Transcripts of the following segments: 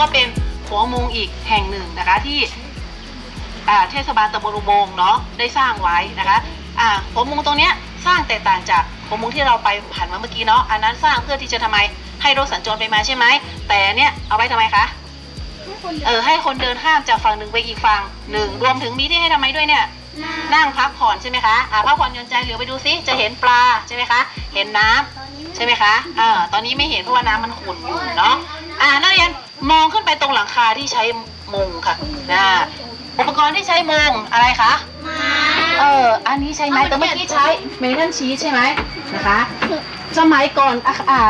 ก็เป็นหัวมุงอีกแห่งหนึ่งนะคะที่อ่าเทศบาลตำบลอุโมงค์เนาะได้สร้างไว้นะคะอ่าหัวมุงตรงเนี้ยสร้างแตกต่างจากหัวมุงที่เราไปผ่านมาเมื่อกี้เนาะอันนั้นสร้างเพื่อที่จะทำไมให้รถสัญจรไปมาใช่ไหมแต่เนี่ยเอาไว้ทำไมคะเออให้คนเดินข้ามจากฝั่งหนึ่งไปอีกฝั่งหนึ่งรวมถึงมีที่ให้ทำไมด้วยเนี่ยนั่งพักผ่อนใช่ไหมคะอ่าพักผ่อนหย่อนใจเหลือไปดูซิจะเห็นปลาใช่ไหมคะ เห็นน้ำใช่ไหมคะเออตอนนี้ไม่เห็นเพราะว่าน้ำมันขุ่นอยู่เนาะอ่านักเรียน มองขึ้นไปตรงหลังคาที่ใช้มุงค่ะนะอุปกรณ์ที่ใช้มุงอะไรคะเอออันนี้ใช้ไม้แต่เมื่อกี้ใช้เมทัลชีสใช่ไหมนะคะ สมัยก่อนอะอ่า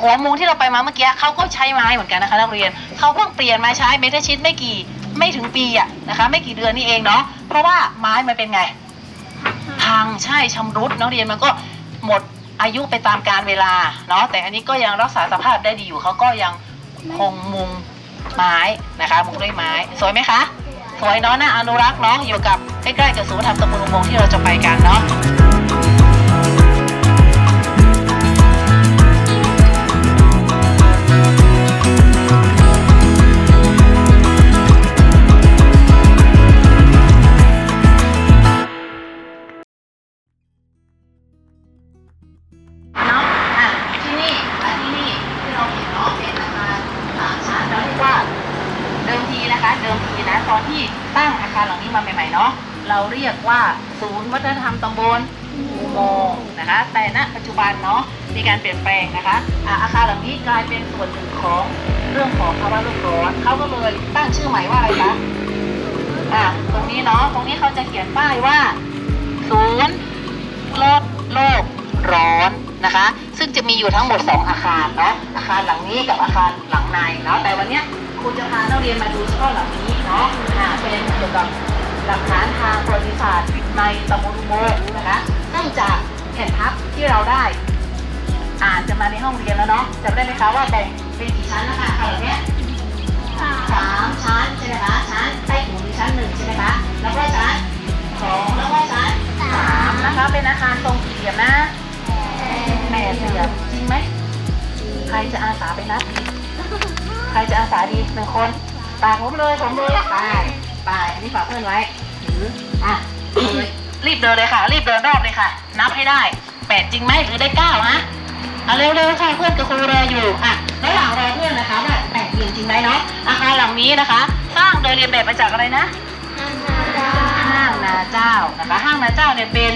หัวมุงที่เราไปมาเมื่อกี้เขาก็ใช้ไม้เหมือนกันนะคะนักเรียนเขาเพิ่งเปลี่ยนมาใช้เมทัลชีตไม่กี่ไม่ถึงปีอะนะคะ ไม่กี่เดือนนี่เองเนาะเพราะว่าไม้มันเป็นไงพังใช่ชำรุดนักเรียนมันก็หมดอายุไปตามกาลเวลาเนาะแต่อันนี้ก็ยังรักษาสภาพได้ดีอยู่เขาก็ยัง คงมุงไม้นะคะมุงด้วยไม้สวยไหมคะสวยเนาะน่าอนุรักษ์เนาะอยู่กับใกล้ๆกับศูนย์ธรรมตำบลอุโมงค์ที่เราจะไปกันเนาะ วัฒนธรรมตำบลอุโมงค์นะคะ แต่ณปัจจุบันเนาะมีการเปลี่ยนแปลงนะคะอะอาคารหลังนี้กลายเป็นส่วนหนึ่งของเรื่องของภาวะโลกร้อนเขาก็เลยตั้งชื่อใหม่ว่าอะไรคะอะตรงนี้เนาะตรงนี้เขาจะเขียนป้ายว่าศูนย์ลดโลกร้อนนะคะ ซึ่งจะมีอยู่ทั้งหมด 2 อาคารเนาะอาคารหลังนี้กับอาคารหลังในเนาะแต่วันเนี้ยครูจะพานักเรียนมาดูเฉพาะหลังนี้เนาะอ่าเป็นเกี่ยวกับหลักฐานทางประวัติศาสตร์ ในตำบลอุโมงค์นะคะเนื่องจากแผ่นพับที่เราได้ อ่านจะมาในห้องเรียนแล้วเนาะจำได้ไหมคะว่าแบ่งเป็นกี่ชั้นนะคะอาคารหลังเนี้ยสามชั้นใช่ไหมคะชั้นใต้ถุนชั้นหนึ่งใช่ไหมคะแล้วก็ชั้นสองแล้วก็ชั้นสามนะคะเป็นอาคารทรงสี่เหลี่ยมนะแปดเหลี่ยมจริงไหมใครจะอาสาไปนับดีใครจะอาสาดีหนึ่งคนปากผมเลยผมเลยไปไปอันนี้ฝากเพื่อนไว้ถืออะ รีบเดินเลยค่ะ รีบเดินรอบเลยค่ะ นับให้ได้แปดจริงไหมหรือได้เก้าฮะเอาเร็วๆค่ะเพื่อนกับครูรออยู่อะระหว่างรอเพื่อนนะคะว่าแปดเหลี่ยมจริงไหมเนาะอาคารหลังนี้นะคะสร้างโดยเรียนแบบมาจากอะไรนะห้างนาเจ้านะคะห้างนาเจ้าเนี่ยเป็น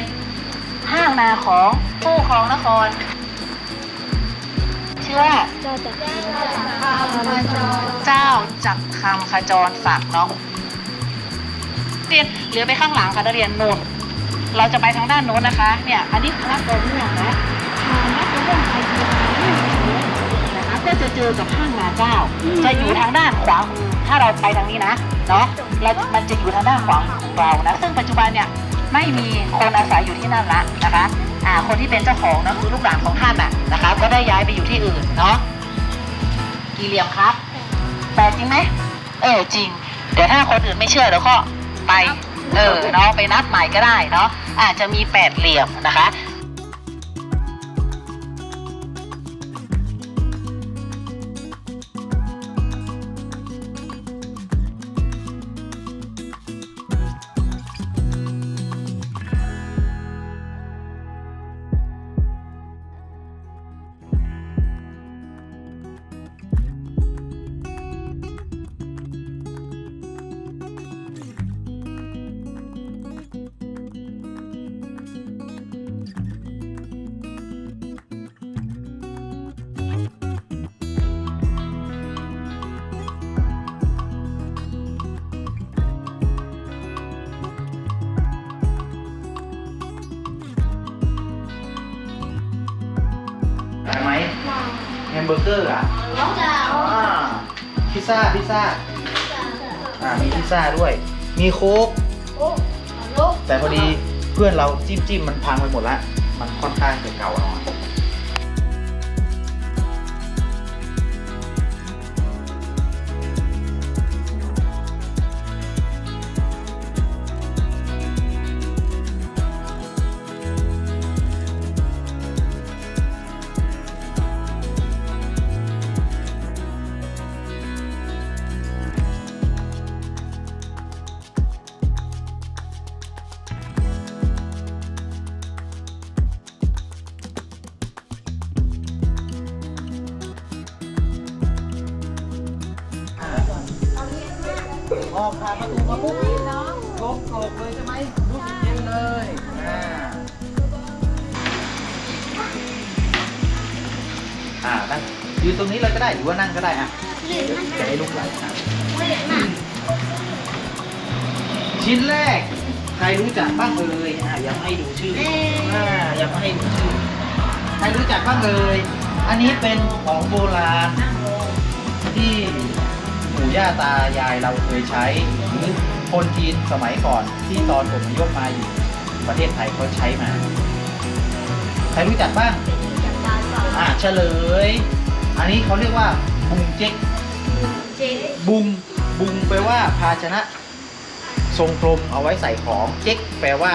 ห้างนาของผู้ครองนครชื่อว่าเจ้าจักรคำขจรศักดิ์เนาะ เรียนเหลือไปข้างหลังค่ะนักเรียนโน่นเราจะไปทางด้านโน้นนะคะ เนี่ย อันนี้คือวัดโดนม่วงนะทางวัดโดนม่วงไทยนะคะก็จะเจอกับห้างนาเจ้า จะอยู่ทางด้านขวามือ ถ้าเราไปทางนี้นะ เนาะเรามันจะอยู่ทางด้านขวามือของเรานะ ซึ่งปัจจุบันเนี่ยไม่มีคนอาศัยอยู่ที่นั่นละนะคะ อ่า คนที่เป็นเจ้าของนะคือลูกหลานของท่านน่ะนะคะ ก็ได้ย้ายไปอยู่ที่อื่นเนาะ กี่เหลี่ยมครับ แปดจริงไหม เออจริงเดี๋ยวถ้าคนอื่นไม่เชื่อเดี๋ยวก็ ไป เออเนาะไปนับใหม่ก็ได้เนาะอาจจะมีแปดเหลี่ยมนะคะ เบอร์เกอร์อะอ่าพิซซ่าพิซซ่าอ่ามีพิซซ่าด้วย มีโค้กแต่พอดีเพื่อนเราจิ้มจิ้มมันพังไปหมดละมันค่อนข้างจะเก่าหน่อย กรกเลยใช่ไหมรู้สึกเย็นเลยอ่าอ่านั่งยืนตรงนี้เลยก็ได้หรือว่านั่งก็ได้อะจะให้ลูกไหลครับชิ้นแรก ใครรู้จักบ้างเอ่ยอ่ายังให้ดูชื่ออ่ายังให้ดูชื่อ ใครรู้จักบ้างเอ่ยอันนี้เป็นของโบราณที่ปู่ย่าตายายเราเคยใช้หรือ คนจีนสมัยก่อนที่ตอนอพยพมาอยู่ประเทศไทยเขาใช้มา ใครรู้จักบ้างอ่าเฉลย อันนี้เขาเรียกว่าบุงเจ๊กบุงบุงแปลว่าภาชนะ ทรงกลมเอาไว้ใส่ของเจ๊กแปลว่า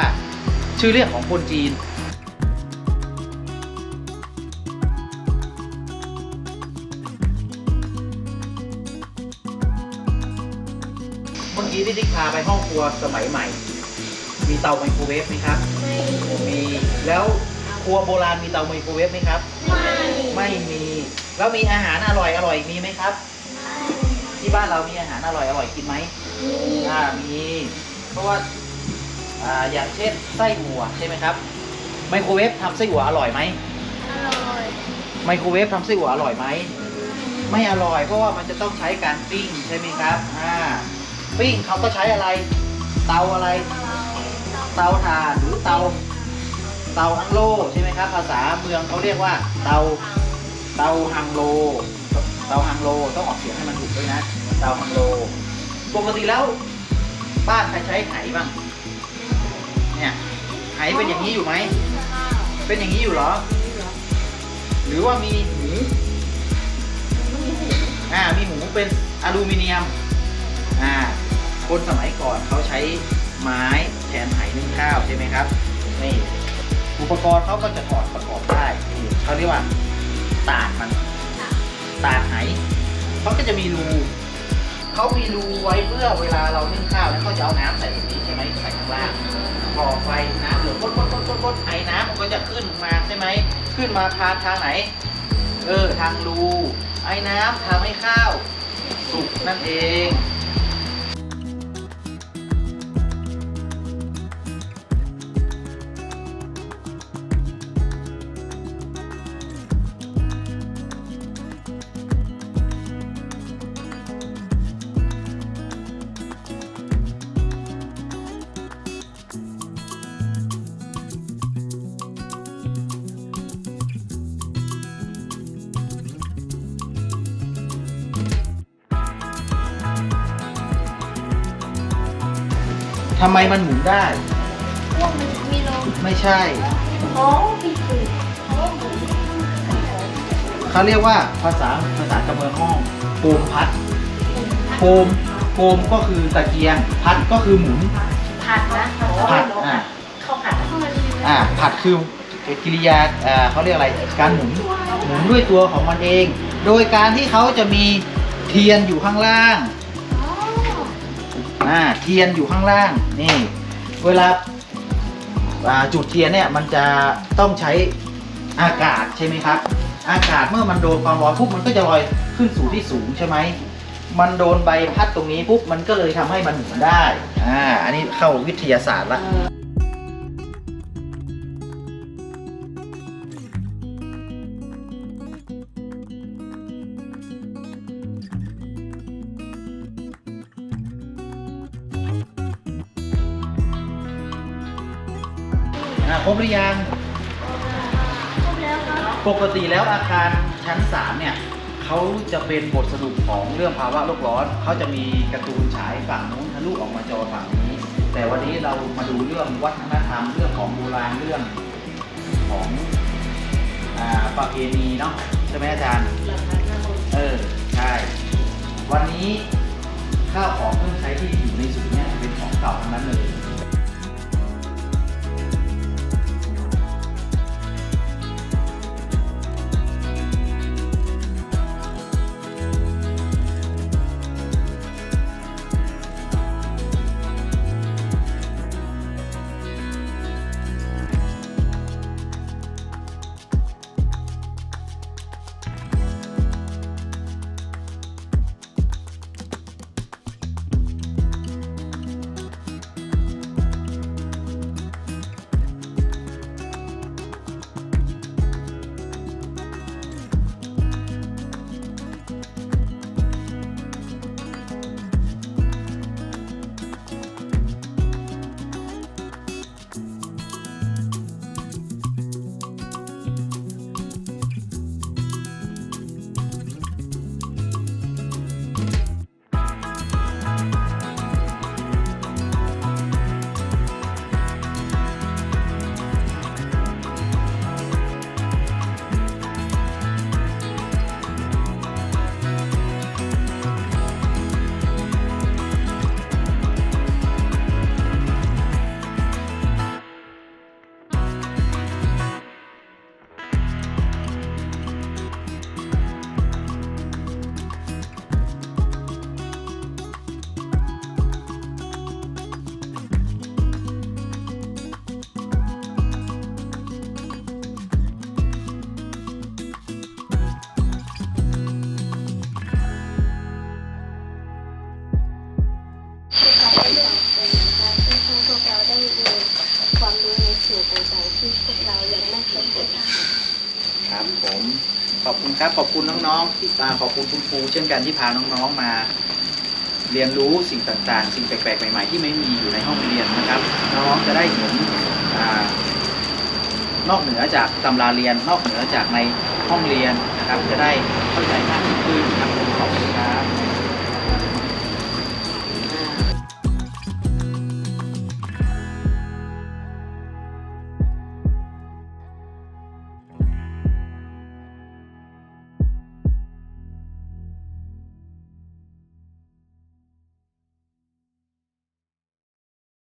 ชื่อเรียกของคนจีน กี้ที่ติ๊กพาไปห้องครัวสมัยใหม่ มีเตาไมโครเวฟไหมครับมีแล้วครัวโบราณมีเตาไมโครเวฟไหมครับไม่มี แล้วมีอาหารอร่อยอร่อยมีไหมครับ ที่บ้านเรามีอาหารอร่อยอร่อยกินไหมอ่ามีเพราะว่าอ่าอย่างเช่นไส้อั่วใช่ไหมครับไมโครเวฟทำไส้อั่วอร่อยไหมไมโครเวฟทำไส้อั่วอร่อยไหมไม่อร่อยเพราะว่ามันจะต้องใช้การปิ้งใช่ไหมครับอ่า ปิ้งเขาก็ใช้อะไร เตาอะไร เตาถ่านหรือเตา เตาฮังโลใช่ไหมครับ ภาษาเมืองเขาเรียกว่า เตา เตาฮังโล เตาฮังโลต้องออกเสียงให้มันถูกด้วยนะ เตาฮังโล ปกติแล้วบ้านใครใช้ไหบ้าง เนี่ยไหเป็นอย่างนี้อยู่ไหม เป็นอย่างนี้อยู่เหรอ หรือว่ามีหูอ่า มีหูเป็นอลูมิเนียม อ่า คนสมัยก่อนเขาใช้ไม้แทนไหนึ่งข้าวใช่ไหมครับนี่อุปกรณ์เขาก็จะถอดประกอบได้นี่เขาเรียกว่าตากมันตากไหเขาก็จะมีรูเขามีรูไว้เพื่อเวลาเรานึ่งข้าวแล้วเขาจะเอาน้ำใส่ตรงนี้ใช่ไหมใส่ข้างล่างพอไฟน้ำเดือดปดปดปดปดปดไอ้น้ำมันก็จะขึ้นมาใช่ไหมขึ้นมาทางทางไหน เออทางรูไอ้น้ำทำให้ข้าวสุกนั่นเอง ทำไมมันหมุนได้ไม่ใช่เขาเรียกว่าภาษาภาษากำเมืองห้องโคมพัดโคมโคมก็คือตะเกียง พัดก็คือหมุน ผัดนะผัดอ่าข้าวผัดอ่าผัดคือกิริยาอ่าเขาเรียกอะไรการหมุนหมุนด้วยตัวของมันเอง โดยการที่เขาจะมีเทียนอยู่ข้างล่าง อ่าเทียนอยู่ข้างล่างนี่ เวลาจุดเทียนเนี่ยมันจะต้องใช้อากาศใช่ไหมครับ อากาศเมื่อมันโดนความร้อนปุ๊บมันก็จะลอยขึ้นสู่ที่สูงใช่ไหมมันโดนใบพัดตรงนี้ปุ๊บมันก็เลยทำให้มันหมุนได้อ่าอันนี้เข้าวิทยาศาสตร์ละ อ่าครบหรือยังปกติแล้วอาคารชั้น 3 เนี่ยเขาจะเป็นบทสรุปของเรื่องภาวะโลกร้อน เขาจะมีการ์ตูนฉายฝั่งนู้นทะลุออกมาจอฝั่งนี้ แต่วันนี้เรามาดูเรื่องวัฒนธรรมเรื่องของโบราณเรื่องของอ่าประเพณีเนาะใช่ไหมอาจารย์ เออ ใช่ วันนี้ข้าวของเครื่องใช้ที่อยู่ในศูนย์เนี่ยเป็นของเก่าทั้งนั้นเลย ขอบคุณครับ ขอบคุณน้องๆที่มาขอบคุณคุณครูเช่นกันที่พาน้องๆมา เรียนรู้สิ่งต่างๆ สิ่งแปลกๆใหม่ๆที่ไม่มีอยู่ในห้องเรียนนะครับ น้องๆจะได้เห็นนอกเหนือจากตำราเรียน นอกเหนือจากในห้องเรียนนะครับ จะได้เข้าใจมากขึ้นนะครับ